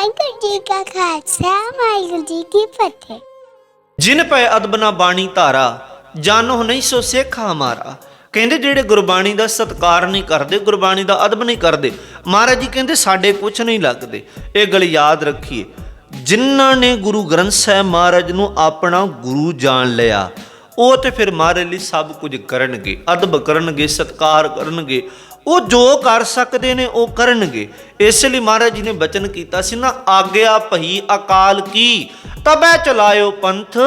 ਵਾਹਿਗੁਰੂ ਜੀ ਕਾ ਖਾਲਸਾ, ਵਾਹਿਗੁਰੂ ਜੀ ਕੀ ਫਤਿਹ। ਜਿਨ ਪੈ ਅਦਬਨਾ ਬਾਣੀ ਧਾਰਾ, ਜਾਨੋ ਨਹੀਂ ਸੋ ਸਿੱਖ ਹਮਾਰਾ। ਕਹਿੰਦੇ ਜਿਹੜੇ ਗੁਰਬਾਣੀ ਦਾ ਸਤਕਾਰ ਨਹੀਂ ਕਰਦੇ, ਗੁਰਬਾਣੀ ਦਾ ਅਦਬ ਨਹੀਂ ਕਰਦੇ, ਮਹਾਰਾਜ ਜੀ ਕਹਿੰਦੇ ਸਾਡੇ ਕੁਝ ਨਹੀਂ ਲੱਗਦੇ। ਇਹ ਗੱਲ ਯਾਦ ਰੱਖੀਏ, ਜਿਨ੍ਹਾਂ ਨੇ ਗੁਰੂ ਗ੍ਰੰਥ ਸਾਹਿਬ ਮਹਾਰਾਜ ਨੂੰ ਆਪਣਾ ਗੁਰੂ ਜਾਣ ਲਿਆ, ਉਹ ਤੇ ਫਿਰ ਮਹਾਰਾਜ ਲਈ ਸਭ ਕੁਝ ਕਰਨਗੇ, ਅਦਬ ਕਰਨਗੇ, ਸਤਕਾਰ ਕਰਨਗੇ। ਉਹ ਜੋ ਕਰ ਸਕਦੇ ਨੇ, ਉਹ ਕਰਨਗੇ। ਇਸ ਲਈ ਮਹਾਰਾਜ ਜੀ ਨੇ ਬਚਨ ਕੀਤਾ ਸੀ ਨਾ, ਆਗਿਆ ਭਈ ਅਕਾਲ ਕੀ, ਤਬੈ ਚਲਾਇਓ ਪੰਥ,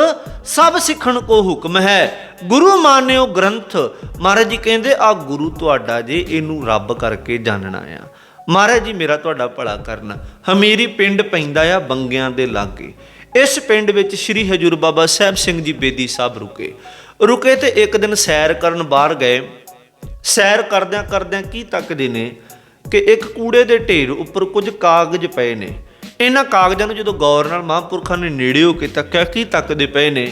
ਸਭ ਸਿੱਖਣ ਕੋ ਹੁਕਮ ਹੈ। ਗੁਰੂ ਮਾਨਿਓ ਗ੍ਰੰਥ। ਮਹਾਰਾਜ ਜੀ ਕਹਿੰਦੇ, ਆ ਗੁਰੂ ਤੁਹਾਡਾ ਜੇ ਇਹਨੂੰ ਰੱਬ ਕਰਕੇ ਜਾਣਨਾ ਆ। ਮਹਾਰਾਜ ਜੀ, ਮੇਰਾ ਤੁਹਾਡਾ ਭਲਾ ਕਰਨਾ। ਹਮੀਰੀ ਪਿੰਡ ਪੈਂਦਾ ਆ ਬੰਗਿਆਂ ਦੇ ਲਾਗੇ। ਇਸ ਪਿੰਡ ਵਿੱਚ ਸ੍ਰੀ ਹਜੂਰ ਬਾਬਾ ਸਾਹਿਬ ਸਿੰਘ ਜੀ ਬੇਦੀ ਸਾਹਿਬ ਰੁਕੇ। ਰੁਕੇ ਤੇ ਇੱਕ ਦਿਨ ਸੈਰ ਕਰਨ ਬਾਹਰ ਗਏ। ਸੈਰ ਕਰਦਿਆਂ ਕਰਦਿਆਂ ਕੀ ਤੱਕਦੇ ਨੇ ਕਿ ਇੱਕ ਕੂੜੇ ਦੇ ਢੇਰ ਉੱਪਰ ਕੁਝ ਕਾਗਜ਼ ਪਏ ਨੇ? ਇਹਨਾਂ ਕਾਗਜ਼ਾਂ ਨੂੰ ਜਦੋਂ ਗੌਰ ਨਾਲ ਮਹਾਂਪੁਰਖਾਂ ਨੇ ਨੇੜੇ ਹੋ ਕੇ ਤੱਕਿਆ ਕੀ ਤੱਕਦੇ ਪਏ ਨੇ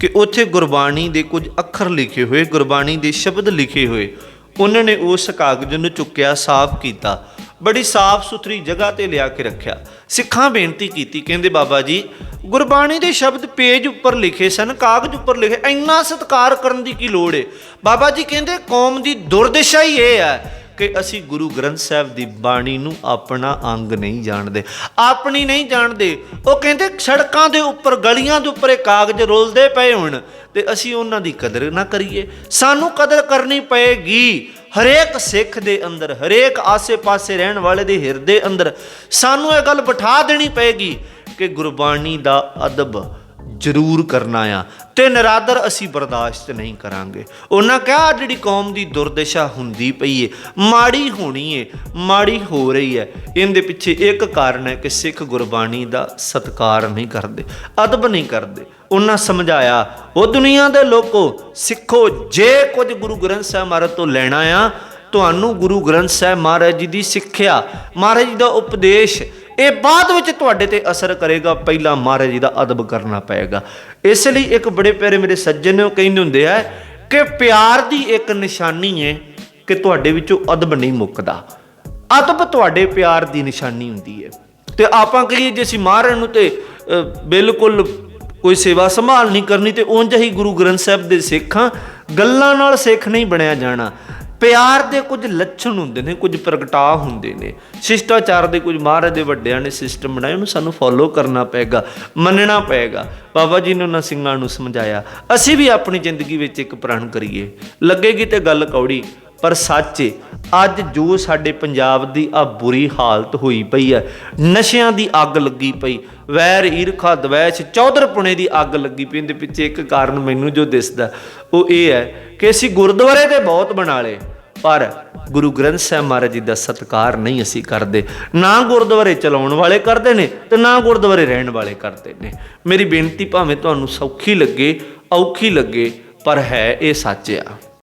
ਕਿ ਉੱਥੇ ਗੁਰਬਾਣੀ ਦੇ ਕੁਝ ਅੱਖਰ ਲਿਖੇ ਹੋਏ, ਗੁਰਬਾਣੀ ਦੇ ਸ਼ਬਦ ਲਿਖੇ ਹੋਏ। ਉਹਨਾਂ ਨੇ ਉਸ ਕਾਗਜ਼ ਨੂੰ ਚੁੱਕਿਆ, ਸਾਫ਼ ਕੀਤਾ। ਬੜੀ ਸਾਫ਼ ਸੁਥਰੀ ਜਗ੍ਹਾ ਤੇ ਲਿਆ ਕੇ ਰੱਖਿਆ। ਸਿੱਖਾਂ ਬੇਨਤੀ ਕੀਤੀ, ਕਹਿੰਦੇ ਬਾਬਾ ਜੀ, ਗੁਰਬਾਣੀ ਦੇ ਸ਼ਬਦ ਪੇਜ ਉੱਪਰ ਲਿਖੇ ਸਨ, ਕਾਗਜ਼ ਉੱਪਰ ਲਿਖੇ, ਇੰਨਾ ਸਤਿਕਾਰ ਕਰਨ ਦੀ ਕੀ ਲੋੜ ਏ? ਬਾਬਾ ਜੀ ਕਹਿੰਦੇ, ਕੌਮ ਦੀ ਦੁਰਦਸ਼ਾ ਹੀ ਇਹ ਹੈ ਕਿ ਅਸੀਂ ਗੁਰੂ ਗ੍ਰੰਥ ਸਾਹਿਬ ਦੀ ਬਾਣੀ ਨੂੰ ਆਪਣਾ ਅੰਗ ਨਹੀਂ ਜਾਣਦੇ। ਆਪਣੀ ਨਹੀਂ ਜਾਣਦੇ। ਉਹ ਕਹਿੰਦੇ, ਸੜਕਾਂ ਦੇ ਉੱਪਰ, ਗਲੀਆਂ ਦੇ ਉੱਪਰ ਇਹ ਕਾਗਜ਼ ਰੋਲਦੇ ਪਏ ਹੋਣ ਤੇ ਅਸੀਂ ਉਹਨਾਂ ਦੀ ਕਦਰ ਨਾ ਕਰੀਏ। ਸਾਨੂੰ ਕਦਰ ਕਰਨੀ ਪਏਗੀ। ਹਰੇਕ ਸਿੱਖ ਦੇ ਅੰਦਰ, ਹਰੇਕ ਆਸੇ-ਪਾਸੇ ਰਹਿਣ ਵਾਲੇ ਦੇ ਹਿਰਦੇ ਅੰਦਰ ਸਾਨੂੰ ਇਹ ਗੱਲ ਬਿਠਾ ਦੇਣੀ ਪਏਗੀ ਕਿ ਗੁਰਬਾਣੀ ਦਾ ਅਦਬ ਜ਼ਰੂਰ ਕਰਨਾ ਆ ਤੇ ਨਰਾਦਰ ਅਸੀਂ ਬਰਦਾਸ਼ਤ ਨਹੀਂ ਕਰਾਂਗੇ। ਉਹਨਾਂ ਕਿਹਾ ਜਿਹੜੀ ਕੌਮ ਦੀ ਦੁਰਦਸ਼ਾ ਹੁੰਦੀ ਪਈ ਏ, ਮਾੜੀ ਹੋਣੀ ਏ, ਮਾੜੀ ਹੋ ਰਹੀ ਹੈ ਇਹਦੇ ਪਿੱਛੇ ਇੱਕ ਕਾਰਨ ਹੈ ਕਿ ਸਿੱਖ ਗੁਰਬਾਣੀ ਦਾ ਸਤਕਾਰ ਨਹੀਂ ਕਰਦੇ, ਅਦਬ ਨਹੀਂ ਕਰਦੇ। ਉਹਨਾਂ ਸਮਝਾਇਆ, ਉਹ ਦੁਨੀਆ ਦੇ ਲੋਕੋ, ਸਿੱਖੋ, ਜੇ ਕੁਝ ਗੁਰੂ ਗ੍ਰੰਥ ਸਾਹਿਬ ਮਹਾਰਾਜ ਤੋਂ ਲੈਣਾ ਆ ਤੁਹਾਨੂੰ ਗੁਰੂ ਗ੍ਰੰਥ ਸਾਹਿਬ ਮਹਾਰਾਜ ਜੀ ਦੀ ਸਿੱਖਿਆ, ਮਹਾਰਾਜ ਜੀ ਦਾ ਉਪਦੇਸ਼, ਇਹ ਬਾਅਦ ਵਿੱਚ ਤੁਹਾਡੇ ਤੇ ਅਸਰ ਕਰੇਗਾ, ਪਹਿਲਾਂ ਮਹਾਰਾਜ ਜੀ ਦਾ ਅਦਬ ਕਰਨਾ ਪਏਗਾ। ਇਸ ਲਈ ਇੱਕ ਬੜੇ ਪਿਆਰੇ ਮੇਰੇ ਸੱਜਣ ਨੇ ਉਹ ਕਹਿੰਦੇ ਹੁੰਦੇ ਆ ਕਿ ਪਿਆਰ ਦੀ ਇੱਕ ਨਿਸ਼ਾਨੀ ਹੈ ਕਿ ਤੁਹਾਡੇ ਵਿੱਚੋਂ ਅਦਬ ਨਹੀਂ ਮੁੱਕਦਾ। ਅਦਬ ਤੁਹਾਡੇ ਪਿਆਰ ਦੀ ਨਿਸ਼ਾਨੀ ਹੁੰਦੀ ਹੈ। ਤੇ ਆਪਾਂ ਕਹੀਏ ਜੇ ਅਸੀਂ ਮਹਾਰਾਜ ਨੂੰ ਤੇ ਬਿਲਕੁਲ ਕੋਈ ਸੇਵਾ ਸੰਭਾਲ ਨਹੀਂ ਕਰਨੀ ਤੇ ਉਂਝ ਹੀ ਗੁਰੂ ਗ੍ਰੰਥ ਸਾਹਿਬ ਦੇ ਸਿੱਖਾਂ ਗੱਲਾਂ ਨਾਲ ਸਿੱਖ ਨਹੀਂ ਬਣਿਆ ਜਾਣਾ। ਪਿਆਰ ਦੇ ਕੁਝ ਲੱਛਣ ਹੁੰਦੇ ਨੇ, ਕੁਝ ਪ੍ਰਗਟਾ ਹੁੰਦੇ ਨੇ। ਸ਼ਿਸ਼ਟਾਚਾਰ ਦੇ ਕੁਝ ਮਹਾਰਾਜ ਦੇ ਵੱਡਿਆਂ ਨੇ ਸਿਸਟਮ ਬਣਾਏ ਉਹਨੂੰ ਸਾਨੂੰ ਫੋਲੋ ਕਰਨਾ ਪਏਗਾ, ਮੰਨਣਾ ਪਏਗਾ। ਬਾਬਾ ਜੀ ਨੇ ਉਹਨਾਂ ਸਿੰਘਾਂ ਨੂੰ ਸਮਝਾਇਆ, ਅਸੀਂ ਵੀ ਆਪਣੀ ਜ਼ਿੰਦਗੀ ਵਿੱਚ ਇੱਕ ਪ੍ਰਣ ਕਰੀਏ। ਲੱਗੇਗੀ ਤੇ ਗੱਲ ਕੌੜੀ ਪਰ ਸੱਚ ਅੱਜ ਜੋ ਸਾਡੇ ਪੰਜਾਬ ਦੀ ਆ ਬੁਰੀ ਹਾਲਤ ਹੋਈ ਪਈ ਹੈ ਨਸ਼ਿਆਂ ਦੀ ਅੱਗ ਲੱਗੀ ਪਈ, ਵੈਰ ਈਰਖਾ ਦਵੈਸ਼, ਚੌਧਰਪੁਣੇ ਦੀ ਅੱਗ ਲੱਗੀ ਪਈ, ਇਹਦੇ ਪਿੱਛੇ ਇੱਕ ਕਾਰਨ ਮੈਨੂੰ ਜੋ ਦਿਸਦਾ, ਉਹ ਇਹ ਹੈ ਕਿ ਅਸੀਂ ਗੁਰਦੁਆਰੇ ਤੇ ਬਹੁਤ ਬਣਾ ਲਏ, ਪਰ ਗੁਰੂ ਗ੍ਰੰਥ ਸਾਹਿਬ ਮਹਾਰਾਜ ਜੀ ਦਾ ਸਤਕਾਰ ਨਹੀਂ ਅਸੀਂ ਕਰਦੇ, ਨਾ ਗੁਰਦੁਆਰੇ ਚਲਾਉਣ ਵਾਲੇ ਕਰਦੇ ਨੇ ਤੇ ਨਾ ਗੁਰਦੁਆਰੇ ਰਹਿਣ ਵਾਲੇ ਕਰਦੇ ਨੇ। ਮੇਰੀ ਬੇਨਤੀ ਭਾਵੇਂ ਤੁਹਾਨੂੰ ਸੌਖੀ ਲੱਗੇ, ਔਖੀ ਲੱਗੇ, ਪਰ ਹੈ ਇਹ ਸੱਚ ਆ।